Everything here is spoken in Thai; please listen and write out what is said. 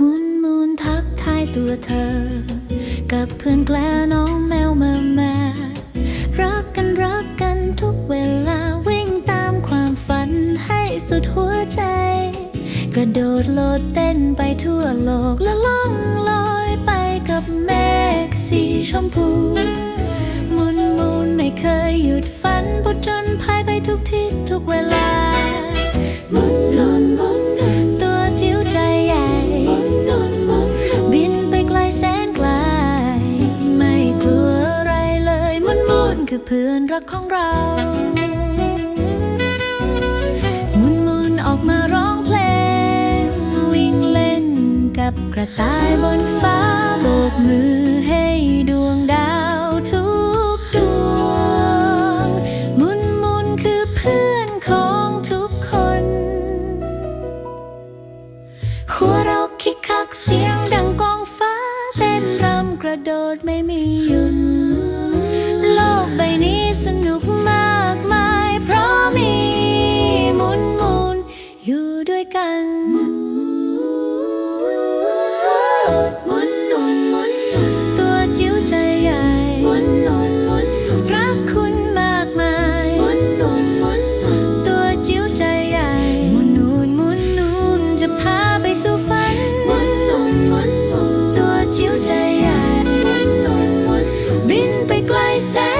มุนมุนทักทายตัวเธอ กับเพื่อนแกล้น้องแมวมามารักกันรักกันทุกเวลาวิ่งตามความฝันให้สุดหัวใจ กระโด โลดเต้นไปทั่วโลกและล่องลอยไปกับเมฆสีชมพูมุนมุนไม่เคยหยุดฝันผจญภัยไปทุกทิศทุกเวลามุนมุนมุนตัวจิ๋วใจใหญ่บินไปไกลแสนไกล ไม่กลัวอะไรเลยมุนมุนคือเพื่อนรักของเรา ระต่ายบนฟ้าโบกมือให้ดวงดาวทุกดวง มุนมุนคือเพื่อนของทุกคน หัวเราะคิกคักเสียงดังกองฟ้าเต้นรำกระโดดไม่มีหยุ I said